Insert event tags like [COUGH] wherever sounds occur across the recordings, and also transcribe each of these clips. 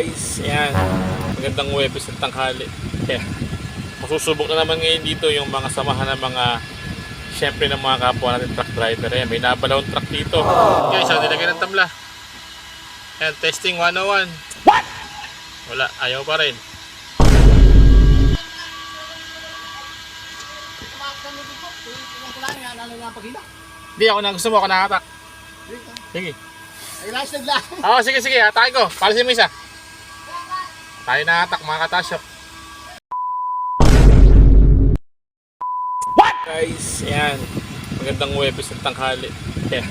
guys, ayan. Magandang Webes ng tanghali. Ayan. Masusubok na naman ngayon dito yung mga samahan ng mga Siyempre ng mga kapwa natin truck driver. Ayan, may nabalawang truck dito. Guys, ang nilagay ng tamla. Ayan, testing 101. What? Wala, ayaw pa rin. Hindi ako na gusto mo, ako nakatak. Sige. Ay, last nagla. Oo, sige, sige. Atakin ko. Palisin mo isa. Tayo na atak, mga katasyo. What? Guys, ayan. Magandang Webes ng tanghali. Ayan.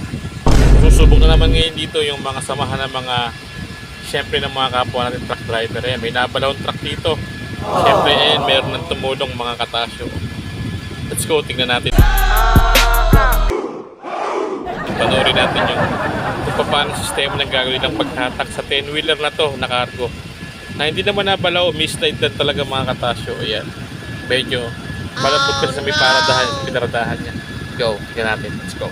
Susubok na naman ngayon dito yung mga samahan ng mga Siyempre ng mga kapwa natin truck driver. Ayan, may nabalawang truck dito. Siyempre, ayan, meron ng tumulong mga katasyo. Let's go, tingnan natin. Panoorin natin yung kung paano sistema ng gagawin ng paghatak sa 10-wheeler na to na cargo. Na hindi naman nabalaw, mislide lang talaga mga katasyo. Ayan. Medyo malambot kasi sa may paradahan, pinaradahan niya. Go, tingnan natin. Let's go.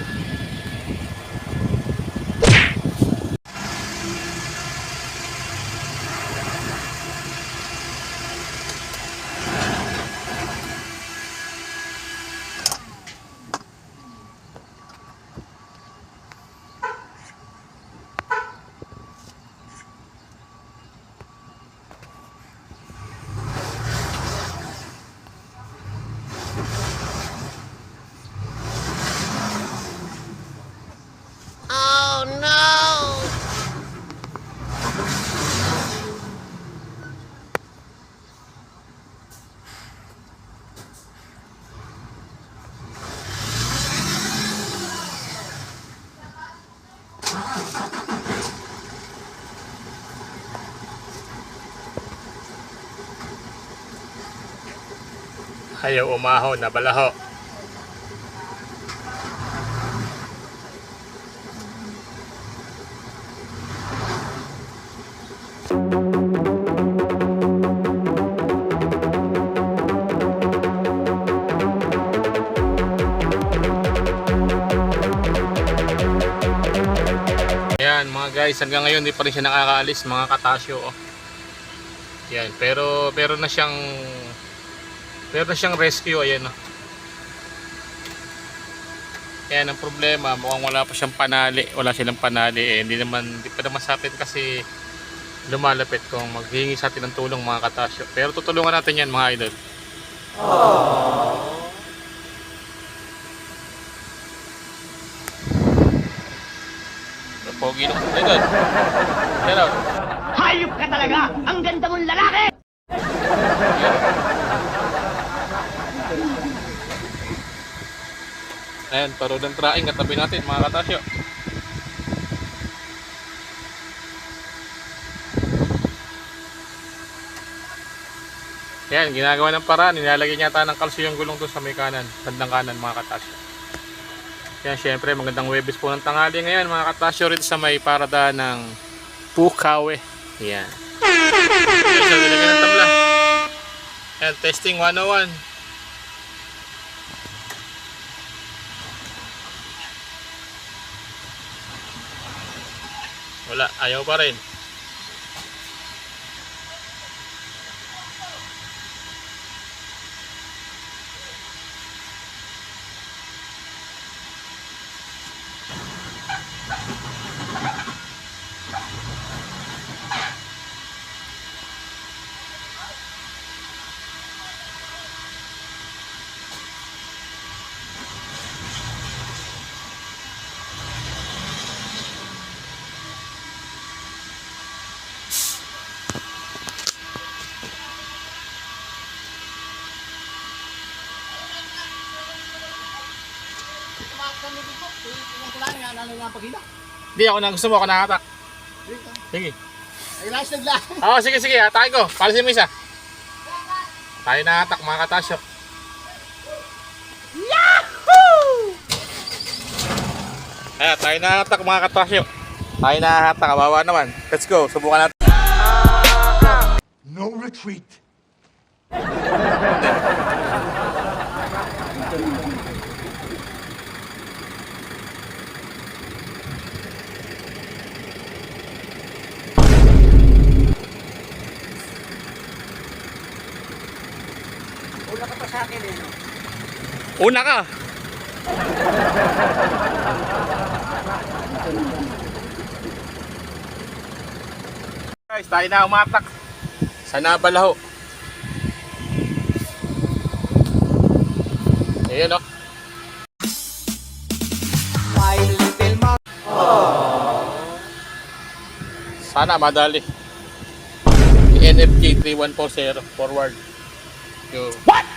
Ayaw umaho na balaho. Ayan mga guys, hanggang ngayon hindi pa rin siya nakakaalis mga katasyo. Oh. Yan, pero pero na siyang pero siyang rescue, ayan o. Ayan ang problema, mukhang wala pa siyang panali. Wala silang panali eh. Hindi naman, hindi pa naman sa atin kasi lumalapit kung maghingi sa atin ng tulong mga katasyo. Pero tutulungan natin yan mga idol. Pogi ng idol. Hello. Hayop ka talaga! Ang ganda mong lalaki! Ayan, parudang traing katabi natin mga katasyo. Ayan, ginagawa ng paraan. Nilalagay niya ng kalso yung gulong doon sa may kanan. Bandang kanan mga katasyo. Yan, syempre, magandang webis po ng tanghali ngayon mga katasyo rin sa may parada ng Pukawe. Yan. Ayan, so, ng tabla. Ayan, testing 101. Wala, ayaw pa rin. Hindi ako na gusto mo, ako nakatak. Sige. Ay, last nagla. Oo, sige, sige. Atakin ko. Palisin mo isa. Tayo na atak, mga katasyo. Yahoo! Ayan, tayo na atak, mga katasyo. Tayo na atak, kawawa naman. Let's go, subukan natin. No retreat. [LAUGHS] sa akin eh. no? Una ka! Guys, tayo na umatak sa Nabalaho. Ayan o. Sana madali. NFK 3140 forward. Yo. Paper,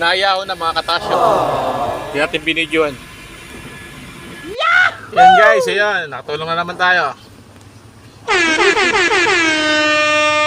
Naayahon na mga katasyo. Hindi natin binidyoan. Yan guys, ayan. Nakatulong na naman tayo. [LAUGHS]